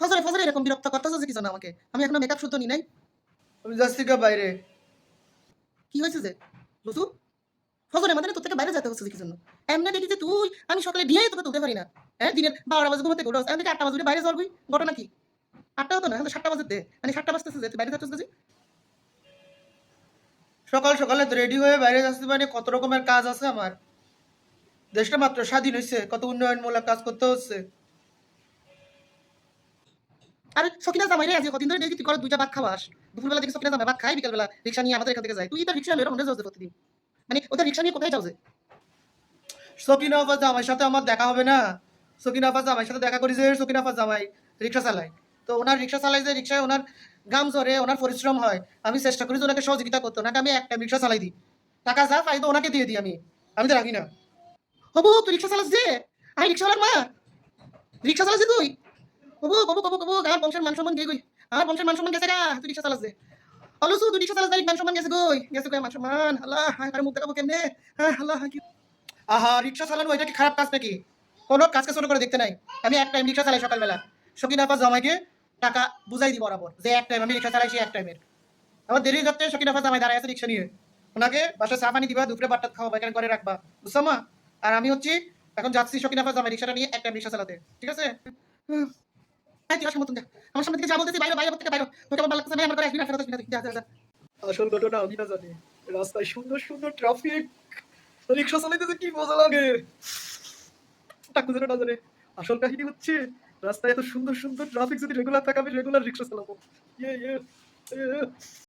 ফজরে ফজরে এরকম বিরক্ত করতেছো যে কি জানো আমাকে? আমি এখনও মেকআপ শুদ্ধ নি নাই। আমি যাচ্ছি গা বাইরে। কি হয়েছে যে? লুসু ফজরে আমাদের তোর থেকে বাইরে যেতে হচ্ছে কি জন্য? এমনি দেখি যে তুই আমি সকালে দিয়ে তোকে তুলতে পারি না। হ্যাঁ দিনের বারোটা বাজে ঘুমাতে ঘুরে এমন থেকে আটটা বাজে বাইরে যাবি ঘটনা কি? আটটা হতো না? এখন সাতটা বাজে দে মানে সাতটা বাজতেছে যে তুই বাইরে যাচ্ছিস যে? সকাল সকালে রেডি হয়ে বাইরে যাচ্ছি মানে কত রকমের কাজ আছে আমার। দেশটা মাত্র স্বাধীন হয়েছে কত উন্নয়নমূলক কাজ করতে হচ্ছে। আরে সকিনা জামাই রে আজকে কদিন ধরে দেখি তুই করে, দুইটা ভাত খাওয়াস দুপুরবেলা দেখি সকিনা জামাই ভাত খাই বিকালবেলা রিক্সা নিয়ে আমাদের এখান থেকে যায়। তুই তো রিক্সা ওখানে যাও প্রতিদিন। মানে ওদের রিক্সা নিয়ে কোথায় যাও সকিনা আফাজ আমার সাথে আমার দেখা হবে না। সকিনা আফাজ আমার সাথে দেখা করি যে সকিনা আফাজ জামাই রিক্সা চালায়। তো ওনার রিক্সা চালাই যে রিক্সায় ওনার গাম চড়ে ওনার পরিশ্রম হয়, আমি চেষ্টা করি যে ওনাকে সহযোগিতা করতে। ওনাকে আমি একটা রিক্সা চালাই দিই। টাকা যা পাই তো ওনাকে দিয়ে দিই আমি। আমি তো রাখি না। হবু তুই রিক্সা চালাস যে? আই রিক্সাওয়ালার মা। রিক্সা চালাস তুই? হবু আমার বংশের মান সম্মান গই বংশের মান সম্মান গেছে গা তুই রিক্সা চালাস যে। অলসু, তুই রিক্সা চালাস মান সম্মান গেছে গই গেছে গই মান সম্মান? আল্লাহ হায় মুখ দেখাবো কেমনে? হ্যাঁ আল্লাহ কি আহা, রিক্সা চালানো, এটা কি খারাপ কাজ নাকি? কোনো কাজকে ছোট করে দেখতে নাই। আমি এক টাইম রিক্সা চালাই সকালবেলা। সকিনা আফাজ জামাইকে টাকা বুঝাই দিই বরাবর। যে এক টাইম আমি রিক্সা চালাইছি এক টাইমের আমার দেরি যাচ্ছে সকিনা আফাজ জামাই দাঁড়ায় আছে রিক্সা নিয়ে। ওনাকে বাসায় চা পানি দিবা, দুপুরে বাট্টাত খাওয়াবা, এখানে করে রাখবা। বুঝছ মা? আর আমি হচ্ছি এখন যাচ্ছি সকিনা আফাজ জামাই রিক্সাটা নিয়ে এক টাইম রিক্সা চালাতে। ঠিক আছে? আমার আমার আমার আমি রাস্তায় সুন্দর সুন্দর ট্রাফিক রিক্সা কি মজা লাগে। না আসল হচ্ছে, রাস্তায় এত সুন্দর সুন্দর ট্রাফিক যদি রেগুলার থাকে, আমি রেগুলার রিক্সা চালাবো। ইয়ে ইয়ে ইয়ে।